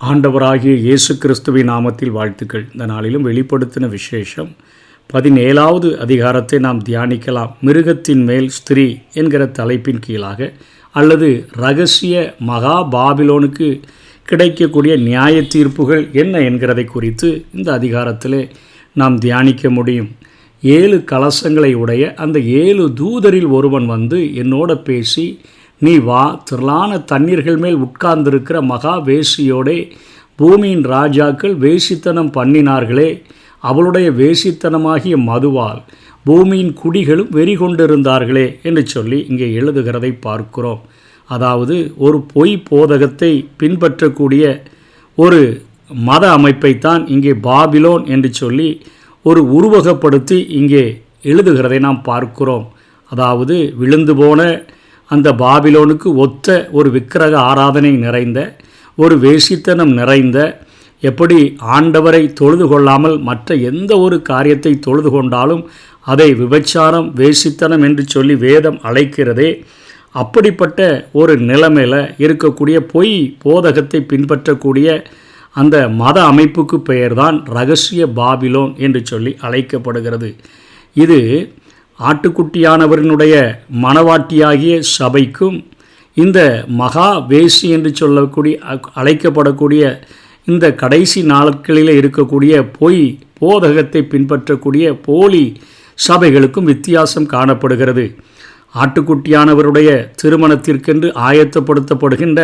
ஆண்டவராகிய இயேசு கிறிஸ்துவின் நாமத்தில் வாழ்த்துக்கள். இந்த நாளிலும் வெளிப்படுத்தின விசேஷம் பதினேழாவது அதிகாரத்தை நாம் தியானிக்கலாம். மிருகத்தின் மேல் ஸ்திரீ என்கிற தலைப்பின் கீழாக அல்லது ரகசிய மகா பாபிலோனுக்கு கிடைக்கக்கூடிய நியாய தீர்ப்புகள் என்ன என்கிறதை குறித்து இந்த அதிகாரத்திலே நாம் தியானிக்க முடியும். ஏழு கலசங்களை உடைய அந்த ஏழு தூதரில் ஒருவன் வந்து என்னோட பேசி நீ வா திரளான தண்ணீர்கள் மேல் உட்கார்ந்திருக்கிற மகா வேசியோடே பூமியின் ராஜாக்கள் வேசித்தனம் பண்ணினார்களே அவளுடைய வேசித்தனமாகிய மதுவால் பூமியின் குடிகளும் வெறி கொண்டிருந்தார்களே என்று சொல்லி இங்கே எழுதுகிறதை பார்க்கிறோம். அதாவது ஒரு பொய் போதகத்தை பின்பற்றக்கூடிய ஒரு மத அமைப்பைத்தான் இங்கே பாபிலோன் என்று சொல்லி ஒரு உருவகப்படுத்தி இங்கே எழுதுகிறதை நாம் பார்க்கிறோம். அதாவது விழுந்து போன அந்த பாபிலோனுக்கு ஒத்த ஒரு விக்கிரக ஆராதனை நிறைந்த ஒரு வேசித்தனம் நிறைந்த எப்படி ஆண்டவரை தொழுது கொள்ளாமல் மற்ற எந்த ஒரு காரியத்தை தொழுது கொண்டாலும் அதை விபச்சாரம் வேசித்தனம் என்று சொல்லி வேதம் அழைக்கிறதே அப்படிப்பட்ட ஒரு நிலைமையில் இருக்கக்கூடிய பொய் போதகத்தை பின்பற்றக்கூடிய அந்த மத அமைப்புக்கு பெயர்தான் ரகசிய பாபிலோன் என்று சொல்லி அழைக்கப்படுகிறது. இது ஆட்டுக்குட்டியானவரினுடைய மணவாட்டியாகிய சபைக்கும் இந்த மகா வேசி என்று சொல்லக்கூடிய அழைக்கப்படக்கூடிய இந்த கடைசி நாட்களில் இருக்கக்கூடிய பொய் போதகத்தை பின்பற்றக்கூடிய போலி சபைகளுக்கும் வித்தியாசம் காணப்படுகிறது. ஆட்டுக்குட்டியானவருடைய திருமணத்திற்கென்று ஆயத்தப்படுத்தப்படுகின்ற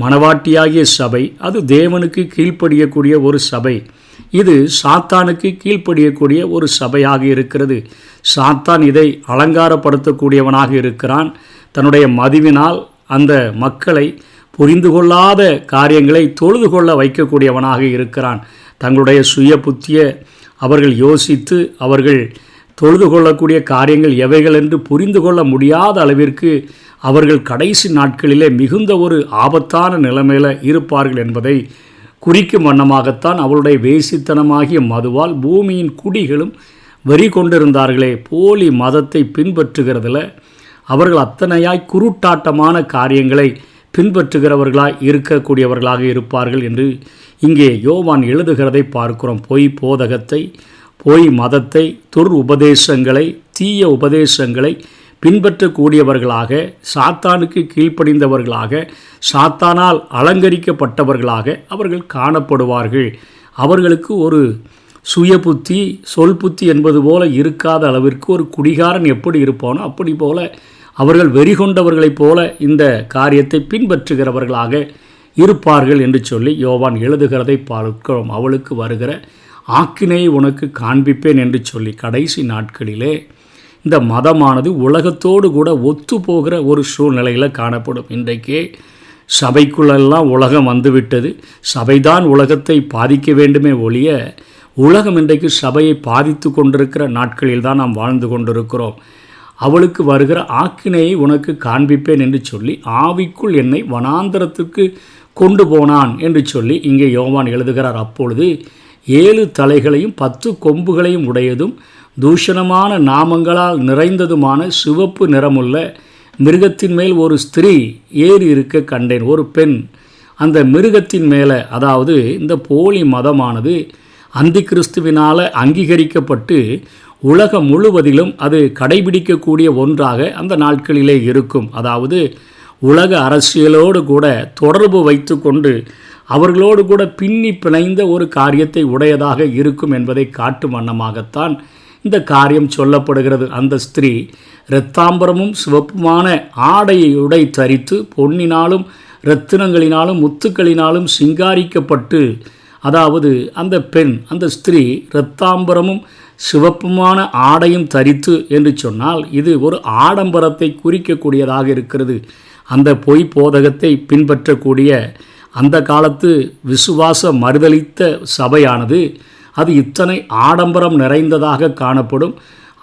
மணவாட்டியாகிய சபை அது தேவனுக்கு கீழ்ப்படியக்கூடிய ஒரு சபை. இது சாத்தானுக்கு கீழ்ப்படியக்கூடிய ஒரு சபையாக இருக்கிறது. சாத்தான் இதை அலங்காரப்படுத்தக்கூடியவனாக இருக்கிறான். தன்னுடைய மதிவினால் அந்த மக்களை புரிந்து கொள்ளாத காரியங்களை தொழுது கொள்ள வைக்கக்கூடியவனாக இருக்கிறான். தங்களுடைய சுய புத்திய அவர்கள் யோசித்து அவர்கள் தொழுது கொள்ளக்கூடிய காரியங்கள் எவைகள் என்று புரிந்து கொள்ள முடியாத அளவிற்கு அவர்கள் கடைசி நாட்களிலே மிகுந்த ஒரு ஆபத்தான நிலைமையில் இருப்பார்கள் என்பதை குறிக்கும் வண்ணமாகத்தான் அவளுடைய வேசித்தனமாகிய மதுவால் பூமியின் குடிகளும் வரி கொண்டிருந்தார்களே. போலி மதத்தை பின்பற்றுகிறதில் அவர்கள் அத்தனையாய் குருட்டாட்டமான காரியங்களை பின்பற்றுகிறவர்களாய் இருக்கக்கூடியவர்களாக இருப்பார்கள் என்று இங்கே யோவான் எழுதுகிறதை பார்க்கிறோம். பொய் போதகத்தை பொய் மதத்தை துர் உபதேசங்களை தீய உபதேசங்களை பின்பற்றக்கூடியவர்களாக சாத்தானுக்கு கீழ்ப்படிந்தவர்களாக சாத்தானால் அலங்கரிக்கப்பட்டவர்களாக அவர்கள் காணப்படுவார்கள். அவர்களுக்கு ஒரு சுய புத்தி சொல் புத்தி என்பது போல இருக்காத அளவிற்கு ஒரு குடிகாரன் எப்படி இருப்பானோ அப்படி போல அவர்கள் வெறி கொண்டவர்களைப் போல இந்த காரியத்தை பின்பற்றுகிறவர்களாக இருப்பார்கள் என்று சொல்லி யோவான் எழுதுகிறதை பார்க்கிறோம். அவளுக்கு வருகிற ஆக்கினை உனக்கு காண்பிப்பேன் என்று சொல்லி கடைசி நாட்களிலே இந்த மதமானது உலகத்தோடு கூட ஒத்து போகிற ஒரு சூழ்நிலையில் காணப்படும். இன்றைக்கே சபைக்குள்ளெல்லாம் உலகம் வந்துவிட்டது. சபைதான் உலகத்தை பாதிக்க வேண்டுமே ஒழிய உலகம் இன்றைக்கு சபையை பாதித்து கொண்டிருக்கிற நாட்களில் தான் நாம் வாழ்ந்து கொண்டிருக்கிறோம். அவளுக்கு வருகிற ஆக்கினையை உனக்கு காண்பிப்பேன் என்று சொல்லி ஆவிக்குள் என்னை வனாந்தரத்துக்கு கொண்டு போனான் என்று சொல்லி இங்கே யோவான் எழுதுகிறார். அப்பொழுது ஏழு தலைகளையும் பத்து கொம்புகளையும் உடையதும் தூஷணமான நாமங்களால் நிறைந்ததுமான சிவப்பு நிறமுள்ள மிருகத்தின் மேல் ஒரு ஸ்திரீ ஏறி இருக்க கண்டேன் ஒரு பெண். அந்த மிருகத்தின் மேலே அதாவது இந்த போலி மதமானது அந்தி கிறிஸ்துவினால் அங்கீகரிக்கப்பட்டு உலகம் முழுவதிலும் அது கடைபிடிக்கக்கூடிய ஒன்றாக அந்த நாட்களிலே இருக்கும். அதாவது உலக அரசியலோடு கூட தொடர்பு வைத்து கொண்டு அவர்களோடு கூட பின்னி பிணைந்த ஒரு காரியத்தை உடையதாக இருக்கும் என்பதை காட்டும் வண்ணமாகத்தான் இந்த காரியம் சொல்லப்படுகிறது. அந்த ஸ்திரீ இரத்தாம்பரமும் சிவப்புமான ஆடையை உடை தரித்து பொன்னினாலும் இரத்தினங்களினாலும் முத்துக்களினாலும் சிங்காரிக்கப்பட்டு அதாவது அந்த பெண் அந்த ஸ்திரீ இரத்தாம்பரமும் சிவப்புமான ஆடையும் தரித்து என்று சொன்னால் இது ஒரு ஆடம்பரத்தை குறிக்கக்கூடியதாக இருக்கிறது. அந்த பொய் போதகத்தை பின்பற்றக்கூடிய அந்த காலத்து விசுவாச மறுதளித்த சபையானது அது இத்தனை ஆடம்பரம் நிறைந்ததாக காணப்படும்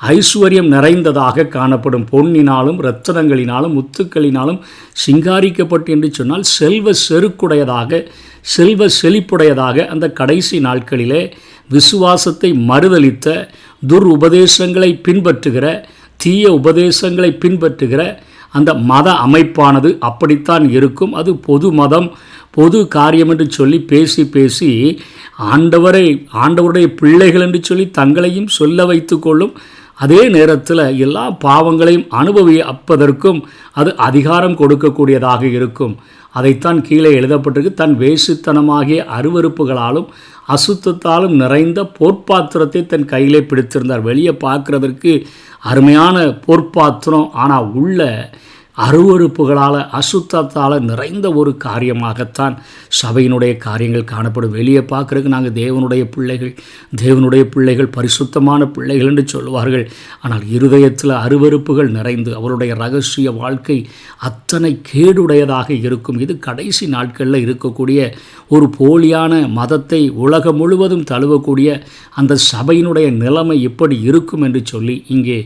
ஐஸ்வர்யம் நிறைந்ததாக காணப்படும். பொன்னினாலும் இரத்தனங்களினாலும் முத்துக்களினாலும் சிங்காரிக்கப்பட்டு என்று சொன்னால் செல்வ செருக்குடையதாக செல்வ செழிப்புடையதாக அந்த கடைசி நாட்களிலே விசுவாசத்தை மறுதளித்த துர் உபதேசங்களை பின்பற்றுகிற தீய உபதேசங்களை பின்பற்றுகிற அந்த மத அமைப்பானது அப்படித்தான் இருக்கும். அது பொது மதம் பொது காரியம் என்று சொல்லி பேசி பேசி ஆண்டவரை ஆண்டவருடைய பிள்ளைகள் என்று சொல்லி தங்களையும் சொல்ல வைத்து கொள்ளும். அதே நேரத்தில் எல்லா பாவங்களையும் அனுபவிப்பதற்கும் அது அதிகாரம் கொடுக்கக்கூடியதாக இருக்கும். அதைத்தான் கீழே எழுதப்பட்டிருக்கு. தன் வேசித்தனமாகிய அருவறுப்புகளாலும் அசுத்தத்தாலும் நிறைந்த போர்ப்பாத்திரத்தை தன் கையிலே பிடித்திருந்தார். வெளியே பார்க்குறதற்கு அருமையான போர்ப்பாத்திரம். ஆனால் உள்ள அருவறுப்புகளால் அசுத்தத்தால் நிறைந்த ஒரு காரியமாகத்தான் சபையினுடைய காரியங்கள் காணப்படும். வெளியே பார்க்குறதுக்கு நாங்கள் தேவனுடைய பிள்ளைகள் தேவனுடைய பிள்ளைகள் பரிசுத்தமான பிள்ளைகள் என்று சொல்வார்கள் ஆனால் இருதயத்தில் அருவறுப்புகள் நிறைந்து அவருடைய ரகசிய வாழ்க்கை அத்தனை கேடுடையதாக இருக்கும். இது கடைசி நாட்களில் இருக்கக்கூடிய ஒரு போலியான மதத்தை உலகம் முழுவதும் தழுவக்கூடிய அந்த சபையினுடைய நிலைமை எப்படி இருக்கும் என்று சொல்லி இங்கே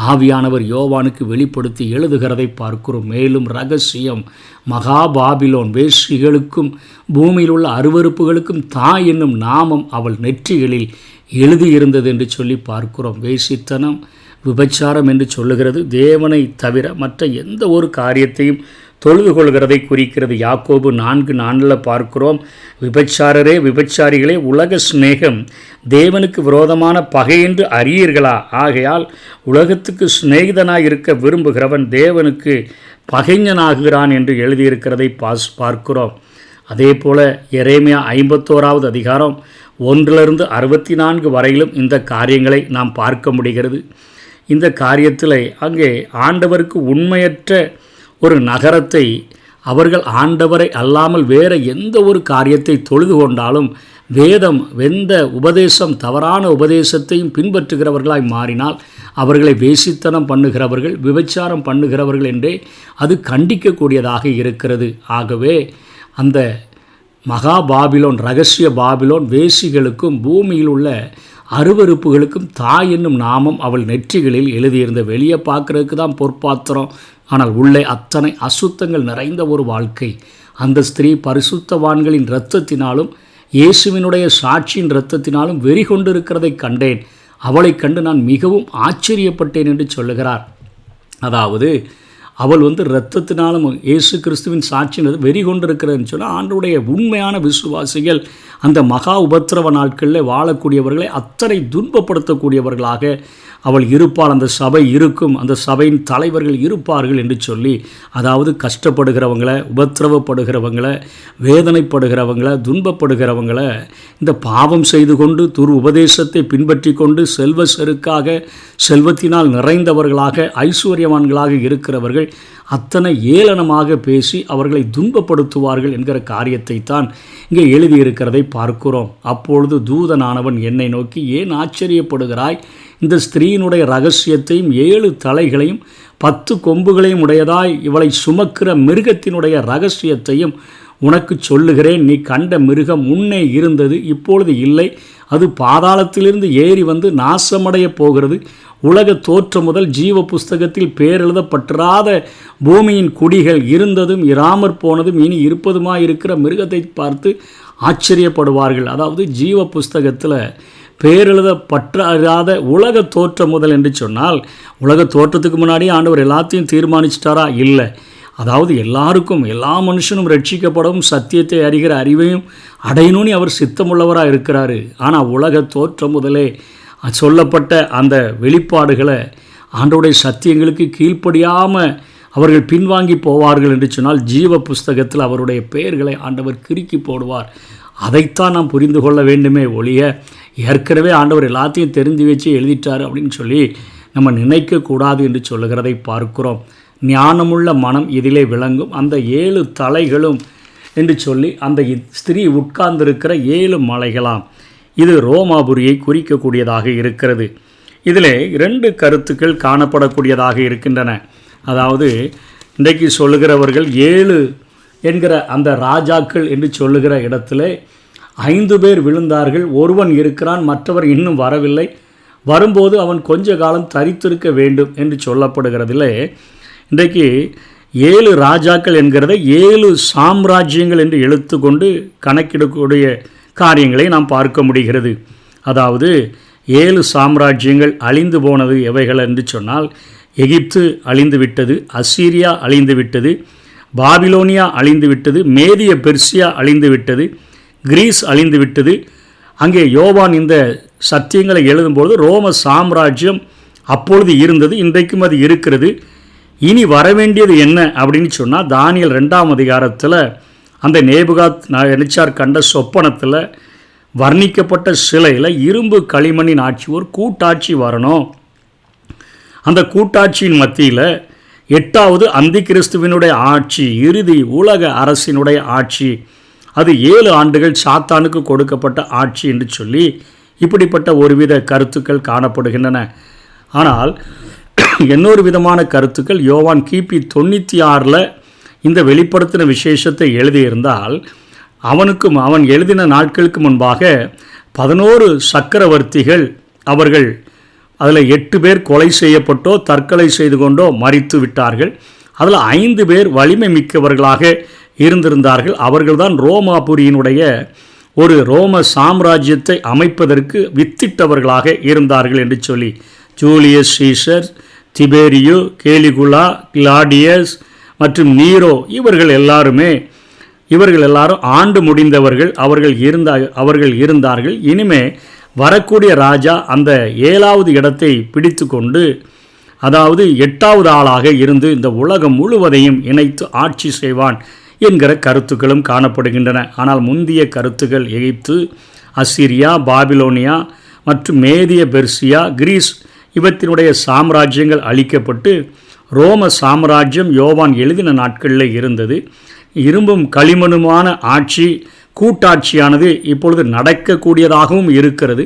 ஆவியானவர் யோவானுக்கு வெளிப்படுத்தி எழுதுகிறதை பார்க்கிறோம். மேலும் ரகசியம் மகாபாபிலோன் வேஷ்ரிகளுக்கும் பூமியில் உள்ள அருவறுப்புகளுக்கும் தாய் என்னும் நாமம் அவள் நெற்றிகளில் எழுதியிருந்தது என்று சொல்லி பார்க்கிறோம். வேசித்தனம் விபச்சாரம் என்று சொல்லுகிறது. தேவனை தவிர மற்ற எந்த ஒரு காரியத்தையும் தொழுது கொள்கிறதை குறிக்கிறது. யாக்கோபு நான்கு நான்கில் பார்க்கிறோம். விபச்சாரரே விபச்சாரிகளே உலக சிநேகம் தேவனுக்கு விரோதமான பகை என்று அறியீர்களா? ஆகையால் உலகத்துக்கு சிநேகிதனாக இருக்க விரும்புகிறவன் தேவனுக்கு பகைஞனாகிறான் என்று எழுதியிருக்கிறதை பாஸ் பார்க்கிறோம். அதே போல எரேமியா ஐம்பத்தோராவது அதிகாரம் ஒன்றிலிருந்து அறுபத்தி நான்கு வரையிலும் இந்த காரியங்களை நாம் பார்க்க முடிகிறது. இந்த காரியத்தில் அங்கே ஆண்டவருக்கு உண்மையற்ற ஒரு நகரத்தை அவர்கள் ஆண்டவரை அல்லாமல் வேறு எந்த ஒரு காரியத்தை தொழுது கொண்டாலும் வேதம் வெந்த உபதேசம் தவறான உபதேசத்தையும் பின்பற்றுகிறவர்களாய் மாறினால் அவர்களை வேசித்தனம் பண்ணுகிறவர்கள் விபச்சாரம் பண்ணுகிறவர்கள் என்றே அது கண்டிக்கக்கூடியதாக இருக்கிறது. ஆகவே அந்த மகா பாபிலோன் ரகசிய பாபிலோன் வேசிகளுக்கும் பூமியில் உள்ள அருவறுப்புகளுக்கும் தாய் என்னும் நாமம் அவள் நெற்றிகளில் எழுதியிருந்த வெளியே பார்க்குறதுக்கு தான் பொற்பாத்திரம். ஆனால் உள்ளே அத்தனை அசுத்தங்கள் நிறைந்த ஒரு வாழ்க்கை. அந்த ஸ்திரீ பரிசுத்தவான்களின் இரத்தத்தினாலும் இயேசுவினுடைய சாட்சியின் இரத்தத்தினாலும் வெறி கொண்டிருக்கிறதை கண்டேன். அவளை கண்டு நான் மிகவும் ஆச்சரியப்பட்டேன் என்று சொல்லுகிறார். அதாவது அவள் வந்து இரத்தத்தினாலும் இயேசு கிறிஸ்துவின் சாட்சியினது வெறி கொண்டிருக்கிறதுன்னு சொன்னால் ஆண்டுடைய உண்மையான விசுவாசிகள் அந்த மகா உபத்திரவ நாட்களில் வாழக்கூடியவர்களை அத்தனை துன்பப்படுத்தக்கூடியவர்களாக அவள் இருப்பாள் அந்த சபை இருக்கும் அந்த சபையின் தலைவர்கள் இருப்பார்கள் என்று சொல்லி அதாவது கஷ்டப்படுகிறவங்களை உபத்திரவப்படுகிறவங்கள வேதனைப்படுகிறவங்களை துன்பப்படுகிறவங்கள இந்த பாவம் செய்து கொண்டு துரு உபதேசத்தை பின்பற்றி கொண்டு செல்வ செருக்காக செல்வத்தினால் நிறைந்தவர்களாக ஐஸ்வர்யவான்களாக இருக்கிறவர்கள் அத்தனை ஏளனமாக பேசி அவர்களை துன்பப்படுத்துவார்கள் என்கிற காரியத்தை தான் இங்கே எழுதியிருக்கிறதை பார்க்கிறோம். அப்பொழுது தூதனானவன் என்னை நோக்கி ஏன் ஆச்சரியப்படுகிறாய்? இந்த ஸ்திரீயினுடைய ரகசியத்தையும் ஏழு தலைகளையும் பத்து கொம்புகளையும் உடையதாய் இவளை சுமக்கிற மிருகத்தினுடைய ரகசியத்தையும் உனக்கு சொல்லுகிறேன். நீ கண்ட மிருகம் முன்னே இருந்தது இப்பொழுது இல்லை. அது பாதாளத்திலிருந்து ஏறி வந்து நாசமடைய போகிறது. உலக தோற்றம் முதல் ஜீவ புஸ்தகத்தில் பேரெழுதப்பட்டிராத பூமியின் குடிகள் இருந்ததும் இராமற் போனதும் இனி இருப்பதுமாய் இருக்கிற மிருகத்தை பார்த்து ஆச்சரியப்படுவார்கள். அதாவது ஜீவ புஸ்தகத்தில் பேரெழுதப்பற்றாத உலக தோற்றம் முதல் என்று சொன்னால் உலக தோற்றத்துக்கு முன்னாடி ஆண்டவர் எல்லாத்தையும் தீர்மானிச்சிட்டாரா? இல்லை. அதாவது எல்லாருக்கும் எல்லா மனுஷனும் ரட்சிக்கப்படவும் சத்தியத்தை அறிகிற அறிவையும் அடையணும்னு அவர் சித்தமுள்ளவராக இருக்கிறாரு. ஆனால் உலக தோற்றம் முதலே சொல்லப்பட்ட அந்த வெளிப்பாடுகளை ஆண்டோடைய சத்தியங்களுக்கு கீழ்ப்படியாமல் அவர்கள் பின்வாங்கி போவார்கள் என்று சொன்னால் ஜீவ புஸ்தகத்தில் அவருடைய பெயர்களை ஆண்டவர் கிறுக்கி போடுவார். அதைத்தான் நாம் புரிந்து கொள்ள வேண்டுமே ஒழிய ஏற்கனவே ஆண்டவர் எல்லாத்தையும் தெரிஞ்சு வச்சு எழுதிட்டார் அப்படின்னு சொல்லி நம்ம நினைக்கக்கூடாது என்று சொல்லுகிறதை பார்க்கிறோம். ஞானமுள்ள மனம் இதிலே விளங்கும். அந்த ஏழு தலைகளும் என்று சொல்லி அந்த ஸ்திரீ உட்கார்ந்திருக்கிற ஏழு மலைகளாம். இது ரோமாபுரியை குறிக்கக்கூடியதாக இருக்கிறது. இதில் இரண்டு கருத்துக்கள் காணப்படக்கூடியதாக இருக்கின்றன. அதாவது இன்றைக்கு சொல்லுகிறவர்கள் ஏழு என்கிற அந்த ராஜாக்கள் என்று சொல்லுகிற இடத்துல ஐந்து பேர் விழுந்தார்கள். ஒருவன் இருக்கிறான் மற்றவர் இன்னும் வரவில்லை. வரும்போது அவன் கொஞ்ச காலம் தரித்திருக்க வேண்டும் என்று சொல்லப்படுகிறதிலே இன்றைக்கு ஏழு ராஜாக்கள் என்கிறத ஏழு சாம்ராஜ்யங்கள் என்று எழுத்து கொண்டு கணக்கிடக்கூடிய காரியங்களை நாம் பார்க்க முடிகிறது. அதாவது ஏழு சாம்ராஜ்யங்கள் அழிந்து போனது எவைகள் என்று சொன்னால் எகிப்து அழிந்து விட்டது அசீரியா அழிந்து விட்டது பாபிலோனியா அழிந்து விட்டது மேதிய பெர்சியா அழிந்து விட்டது கிரீஸ் அழிந்து விட்டது. அங்கே யோவான் இந்த சத்தியங்களை எழுதும்பொழுது ரோம சாம்ராஜ்யம் அப்பொழுது இருந்தது இன்றைக்கும் அது இருக்கிறது. இனி வரவேண்டியது என்ன அப்படின்னு சொன்னால் தானியல் ரெண்டாம் அதிகாரத்தில் அந்த நேபுகாத் நினைச்சார் கண்ட சொப்பனத்தில் வர்ணிக்கப்பட்ட சிலையில் இரும்பு களிமண்ணின் ஆட்சி ஒரு கூட்டாட்சி வரணும். அந்த கூட்டாட்சியின் மத்தியில் எட்டாவது அந்தி கிறிஸ்துவினுடைய ஆட்சி இறுதி உலக அரசினுடைய ஆட்சி. அது ஏழு ஆண்டுகள் சாத்தானுக்கு கொடுக்கப்பட்ட ஆட்சி என்று சொல்லி இப்படிப்பட்ட ஒருவித கருத்துக்கள் காணப்படுகின்றன. ஆனால் இன்னொரு விதமான கருத்துக்கள் யோவான் கிபி தொண்ணூற்றி ஆறில் இந்த வெளிப்படுத்தின விசேஷத்தை எழுதியிருந்தால் அவனுக்கும் அவன் எழுதின நாட்களுக்கு முன்பாக பதினோரு சக்கரவர்த்திகள் அவர்கள் அதில் எட்டு பேர் கொலை செய்யப்பட்டோ தற்கொலை செய்து கொண்டோ மறித்து விட்டார்கள். அதில் ஐந்து பேர் வலிமை மிக்கவர்களாக இருந்திருந்தார்கள். அவர்கள்தான் ரோமாபுரியினுடைய ஒரு ரோம சாம்ராஜ்யத்தை அமைப்பதற்கு வித்திட்டவர்களாக இருந்தார்கள் என்று சொல்லி Julius Caesar Tiberius Caligula Claudius மற்றும் நீரோ இவர்கள் எல்லாருமே இவர்கள் எல்லாரும் ஆண்டு முடிந்தவர்கள் அவர்கள் இருந்தா அவர்கள் இருந்தார்கள். இனிமே வரக்கூடிய ராஜா அந்த ஏழாவது இடத்தை பிடித்து கொண்டு அதாவது எட்டாவது ஆளாக இருந்து இந்த உலகம் முழுவதையும் இணைத்து ஆட்சி செய்வான். என்கிற கருத்துக்களும் காணப்படுகின்றன. ஆனால் முந்திய கருத்துக்கள் எகிப்து அசிரியா பாபிலோனியா மற்றும் மேதிய பெர்சியா கிரீஸ் இவற்றினுடைய சாம்ராஜ்யங்கள் அழிக்கப்பட்டு ரோம சாம்ராஜ்யம் யோவான் எழுதின நாட்களில் இருந்தது. இரும்பும் களிமணுமான ஆட்சி கூட்டாட்சியானது இப்பொழுது நடக்கக்கூடியதாகவும் இருக்கிறது.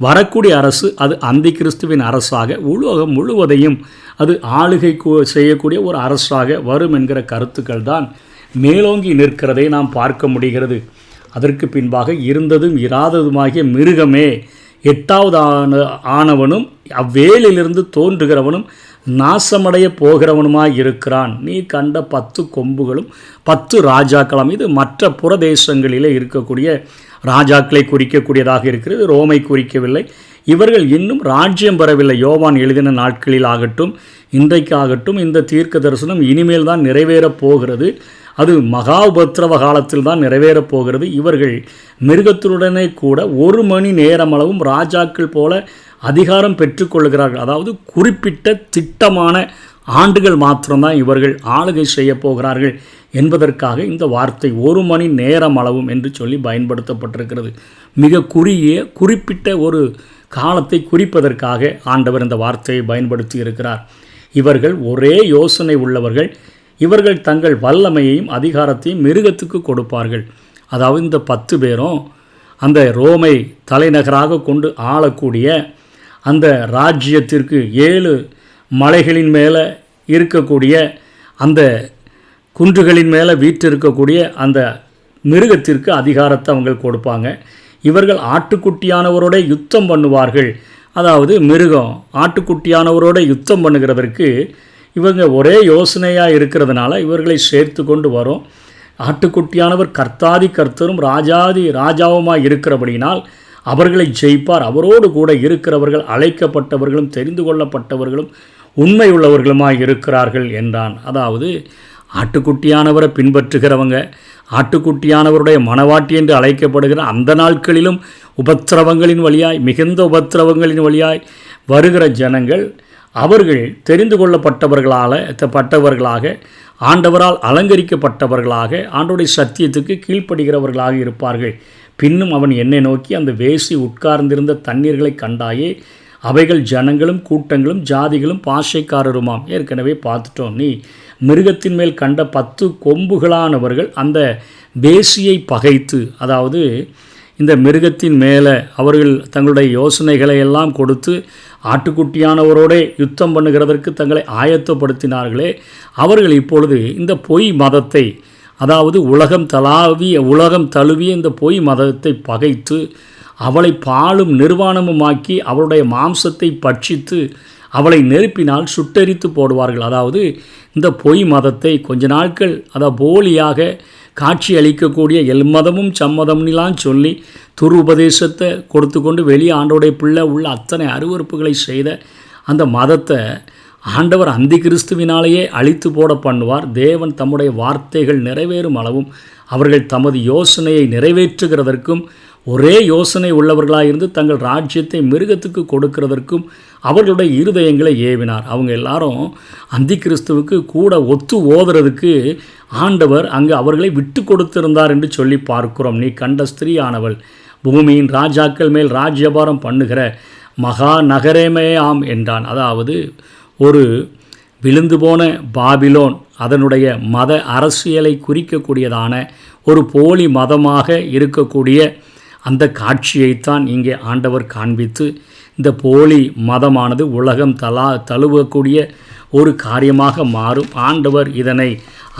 வரக்கூடிய அரசு அது அந்தி கிறிஸ்துவின் அரசாக உலகம் முழுவதையும் அது ஆளுகை செய்யக்கூடிய ஒரு அரசாக வரும் என்கிற கருத்துக்கள் தான் மேலோங்கி நிற்கிறதை நாம் பார்க்க முடிகிறது. அதற்கு பின்பாக இருந்ததும் இராததுமாகிய மிருகமே எட்டாவது ஆன ஆனவனும் அவ்வேலிலிருந்து தோன்றுகிறவனும் நாசமடைய போகிறவனுமாய் இருக்கிறான். நீ கண்ட பத்து கொம்புகளும் பத்து ராஜாக்களும் இது மற்ற புறதேசங்களிலே இருக்கக்கூடிய ராஜாக்களை குறிக்கக்கூடியதாக இருக்கிறது ரோமை குறிக்கவில்லை. இவர்கள் இன்னும் ராஜ்யம் பெறவில்லை. யோவான் எழுதின நாட்களில் ஆகட்டும் இன்றைக்காகட்டும் இந்த தீர்க்க தரிசனம் இனிமேல் தான் நிறைவேறப் போகிறது. அது மகா உபத்திரவ காலத்தில் தான் நிறைவேறப் போகிறது. இவர்கள் மிருகத்துடனே கூட ஒரு மணி நேரமளவும் ராஜாக்கள் போல அதிகாரம் பெற்றுக்கொள்கிறார்கள். அதாவது குறிப்பிட்ட திட்டமான ஆண்டுகள் மாத்திரம்தான் இவர்கள் ஆளுகை செய்ய போகிறார்கள் என்பதற்காக இந்த வார்த்தை ஒரு மணி நேரம் அளவும் என்று சொல்லி பயன்படுத்தப்பட்டிருக்கிறது. மிக குறுகிய குறிப்பிட்ட ஒரு காலத்தை குறிப்பதற்காக ஆண்டவர் இந்த வார்த்தையை பயன்படுத்தி இருக்கிறார் இவர்கள் ஒரே யோசனை உள்ளவர்கள். இவர்கள் தங்கள் வல்லமையையும் அதிகாரத்தையும் மிருகத்துக்கு கொடுப்பார்கள். அதாவது இந்த பத்து பேரும் அந்த ரோமை தலைநகராக கொண்டு ஆளக்கூடிய அந்த ராஜ்யத்திற்கு ஏழு மலைகளின் மேலே இருக்கக்கூடிய அந்த குன்றுகளின் மேலே வீற்றிருக்கக்கூடிய அந்த மிருகத்திற்கு அதிகாரத்தை அவங்க கொடுப்பாங்க. இவர்கள் ஆட்டுக்குட்டியானவரோட யுத்தம் பண்ணுவார்கள். அதாவது மிருகம் ஆட்டுக்குட்டியானவரோட யுத்தம் பண்ணுகிறதற்கு இவங்க ஒரே யோசனையாக இருக்கிறதுனால இவர்களை சேர்த்து கொண்டு வரும். ஆட்டுக்குட்டியானவர் கர்த்தாதி கர்த்தரும் ராஜாதி ராஜாவுமாய் இருக்கிறபடினால் அவர்களை ஜெயிப்பார். அவரோடு கூட இருக்கிறவர்கள் அழைக்கப்பட்டவர்களும் தெரிந்து கொள்ளப்பட்டவர்களும் உண்மை உள்ளவர்களுமாய் இருக்கிறார்கள் என்றான். அதாவது ஆட்டுக்குட்டியானவரை பின்பற்றுகிறவங்க ஆட்டுக்குட்டியானவருடைய மனவாட்டி என்று அழைக்கப்படுகிற அந்த நாட்களிலும் உபத்திரவங்களின் வழியாய் மிகுந்த உபத்திரவங்களின் வழியாய் வருகிற ஜனங்கள் அவர்கள் தெரிந்து கொள்ளப்பட்டவர்களால் பட்டவர்களாக ஆண்டவரால் அலங்கரிக்கப்பட்டவர்களாக ஆண்டோடைய சத்தியத்துக்கு கீழ்ப்படுகிறவர்களாக இருப்பார்கள். பின்னும் அவன் என்னை நோக்கி அந்த வேசி உட்கார்ந்திருந்த தண்ணீர்களை கண்டாயே அவைகள் ஜனங்களும் கூட்டங்களும் ஜாதிகளும் பாஷைக்காரருமாம் ஏற்கனவே பார்த்துட்டோம். நீ மிருகத்தின் மேல் கண்ட பத்து கொம்புகளானவர்கள் அந்த வேசியை பகைத்து அதாவது இந்த மிருகத்தின் மேலே அவர்கள் தங்களுடைய யோசனைகளை எல்லாம் கொடுத்து ஆட்டுக்குட்டியானவரோடே யுத்தம் பண்ணுகிறதற்கு தங்களை ஆயத்தப்படுத்தினார்களே. அவர்கள் இப்பொழுது இந்த பொய் மதத்தை அதாவது உலகம் தலாவிய உலகம் தழுவிய இந்த பொய் மதத்தை பகைத்து அவளை பாலும் நிர்வாணமுமாக்கி அவளுடைய மாம்சத்தை பட்சித்து அவளை நெருப்பினால் சுட்டரித்து போடுவார்கள். அதாவது இந்த பொய் மதத்தை கொஞ்ச நாட்கள் அதை போலியாக காட்சி அளிக்கக்கூடிய எல்மதமும் சம்மதம்லாம் சொல்லி துரு உபதேசத்தை கொடுத்து கொண்டு வெளியே ஆண்டோடைய பிள்ளை உள்ள அத்தனை அருவறுப்புகளை செய்த அந்த மதத்தை ஆண்டவர் அந்தி கிறிஸ்துவினாலேயே அழித்து போட பண்ணுவார். தேவன் தம்முடைய வார்த்தைகள் நிறைவேறும் அளவும் அவர்கள் தமது யோசனையை நிறைவேற்றுகிறதற்கும் ஒரே யோசனை உள்ளவர்களாக இருந்து தங்கள் ராஜ்யத்தை மிருகத்துக்கு கொடுக்கிறதற்கும் அவர்களுடைய இருதயங்களை ஏவினார். அவங்க எல்லாரும் அந்தி கிறிஸ்துவுக்கு கூட ஒத்து ஓதுறதுக்கு ஆண்டவர் அங்கு அவர்களை விட்டு கொடுத்திருந்தார் என்று சொல்லி பார்க்கிறோம். நீ கண்ட ஸ்திரீயானவள் பூமியின் ராஜாக்கள் மேல் ராஜ்யபாரம் பண்ணுகிற மகா நகரமே ஆம் என்றான். அதாவது ஒரு விழுந்து போன பாபிலோன் அதனுடைய மத அரசியலை குறிக்கக்கூடியதான ஒரு போலி மதமாக இருக்கக்கூடிய அந்த காட்சியைத்தான் இங்கே ஆண்டவர் காண்பித்து இந்த போலி மதமானது உலகம் தலா தழுவக்கூடிய ஒரு காரியமாக மாறும். ஆண்டவர் இதனை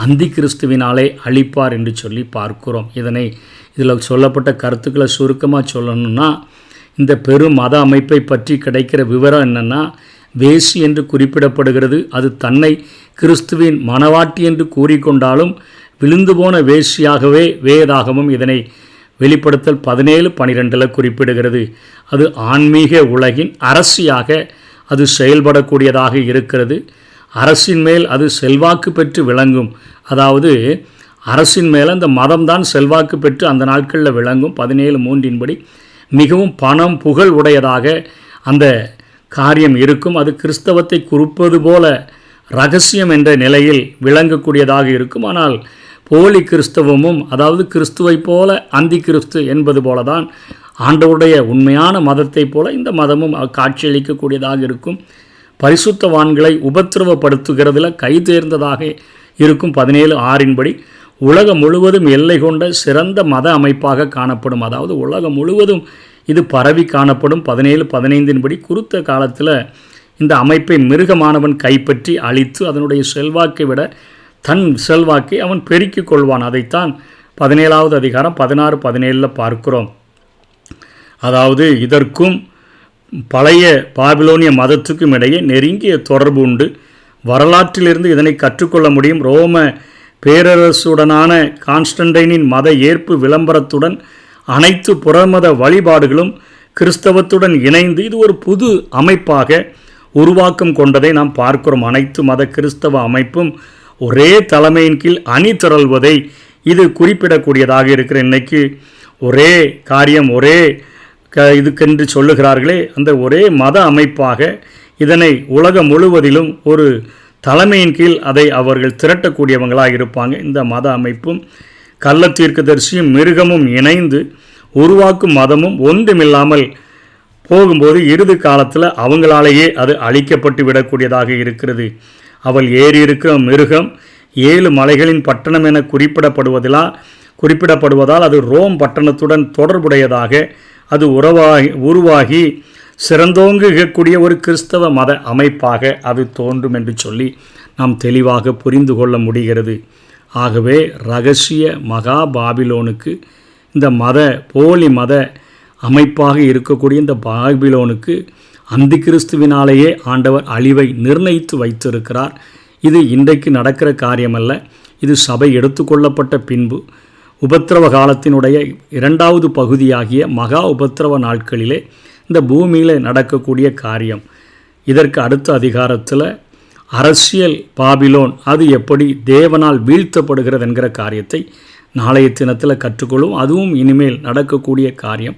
அந்தி கிறிஸ்துவினாலே அழிப்பார் என்று சொல்லி பார்க்கிறோம். இதனை இதில் சொல்லப்பட்ட கருத்துக்களை சுருக்கமாக சொல்லணும்னா இந்த பெரும் மத அமைப்பை பற்றி கிடைக்கிற விவரம் என்னென்னா வேசி என்று குறிப்பிடப்படுகிறது. அது தன்னை கிறிஸ்துவின் மனவாட்டி என்று கூறிக்கொண்டாலும் விழுந்து போன வேசியாகவே வேதாகமும் இதனை வெளிப்படுத்தல் பதினேழு பனிரெண்டில் குறிப்பிடுகிறது. அது ஆன்மீக உலகின் அரசியாக அது செயல்படக்கூடியதாக இருக்கிறது. அரசின் மேல் அது செல்வாக்கு பெற்று விளங்கும். அதாவது அரசின் மேலே அந்த மதம்தான் செல்வாக்கு பெற்று அந்த நாட்களில் விளங்கும். பதினேழு மூன்றின்படி மிகவும் பணம் புகழ் உடையதாக அந்த காரியம் இருக்கும். அது கிறிஸ்தவத்தை குறிப்பது போல ரகசியம் என்ற நிலையில் விளங்கக்கூடியதாக இருக்கும். ஆனால் போலி கிறிஸ்தவமும் அதாவது கிறிஸ்துவை போல அந்தி கிறிஸ்து என்பது போல தான் ஆண்டவருடைய உண்மையான மதத்தைப் போல இந்த மதமும் காட்சியளிக்கக்கூடியதாக இருக்கும். பரிசுத்தவான்களை உபத்திரவப்படுத்துகிறதுல கைதேர்ந்ததாக இருக்கும் பதினேழு ஆறின்படி உலகம் முழுவதும் எல்லை கொண்ட சிறந்த மத அமைப்பாக காணப்படும் அதாவது உலகம் முழுவதும் இது பரவி காணப்படும் பதினேழு பதினைந்தின்படி குறித்த காலத்தில் இந்த அமைப்பை மிருகமானவன் கைப்பற்றி அழித்து அதனுடைய செல்வாக்கை விட தன் செல்வாக்கை அவன் பெருக்கிக் கொள்வான். அதைத்தான் பதினேழாவது அதிகாரம் பதினாறு பதினேழில் பார்க்கிறோம். அதாவது இதற்கும் பழைய பாபிலோனிய மதத்துக்கும் இடையே நெருங்கிய தொடர்பு உண்டு. வரலாற்றிலிருந்து இதனை கற்றுக்கொள்ள முடியும். ரோம பேரரசுடனான கான்ஸ்டன்டைனின் மத ஏற்பு விளம்பரத்துடன் அனைத்து புறமத வழிபாடுகளும் கிறிஸ்தவத்துடன் இணைந்து இது ஒரு புது அமைப்பாக உருவாக்கம் கொண்டதை நாம் பார்க்கிறோம். அனைத்து மத கிறிஸ்தவ அமைப்பும் ஒரே தலைமையின் கீழ் அணி திரள்வதை இது குறிப்பிடக்கூடியதாக இருக்கிற இன்னைக்கு ஒரே காரியம் ஒரே க இதுக்கென்று சொல்லுகிறார்களே அந்த ஒரே மத அமைப்பாக இதனை உலகம் முழுவதிலும் ஒரு தலைமையின் கீழ் அதை அவர்கள் திரட்டக்கூடியவங்களாக இருப்பாங்க. இந்த மத அமைப்பும் கள்ளத்தீர்க்கதரிசியும் மிருகமும் இணைந்து உருவாக்கும் மதமும் ஒன்றுமில்லாமல் போகும்போது இறுதி காலத்தில் அவங்களாலேயே அது அழிக்கப்பட்டு விடக்கூடியதாக இருக்கிறது. அவள் ஏறி மிருகம் ஏழு மலைகளின் பட்டணம் என குறிப்பிடப்படுவதிலா குறிப்பிடப்படுவதால் அது ரோம் பட்டணத்துடன் தொடர்புடையதாக அது உறவாகி உருவாகி சிறந்தோங்குகக்கூடிய ஒரு கிறிஸ்தவ மத அமைப்பாக அது தோன்றும் என்று சொல்லி நாம் தெளிவாக புரிந்து கொள்ள முடிகிறது. ஆகவே ரகசிய மகா பாபிலோனுக்கு இந்த மத போலி மத அமைப்பாக இருக்கக்கூடிய இந்த பாபிலோனுக்கு அந்த கிறிஸ்துவினாலேயே ஆண்டவர் அழிவை நிர்ணயித்து வைத்திருக்கிறார். இது இன்றைக்கு நடக்கிற காரியமல்ல. இது சபை எடுத்துக்கொள்ளப்பட்ட பின்பு. உபத்திரவ காலத்தினுடைய இரண்டாவது பகுதியாகிய மகா உபத்திரவ நாட்களிலே இந்த பூமியில் நடக்கக்கூடிய காரியம். இதற்கு அடுத்த அதிகாரத்தில் அரசியல் பாபிலோன் அது எப்படி தேவனால் வீழ்த்தப்படுகிறது என்கிற காரியத்தை நாளைய தினத்தில் கற்றுக்கொள்ளும் அதுவும் இனிமேல் நடக்கக்கூடிய காரியம்.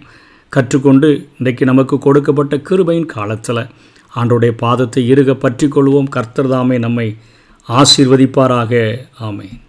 கற்றுக்கொண்டு இன்றைக்கு நமக்கு கொடுக்கப்பட்ட கிருபையின் காலத்தில் ஆண்டோடைய பாதத்தை இருக பற்றி கொள்வோம் கர்த்தர்தாமே நம்மை ஆசீர்வதிப்பாராக. ஆமை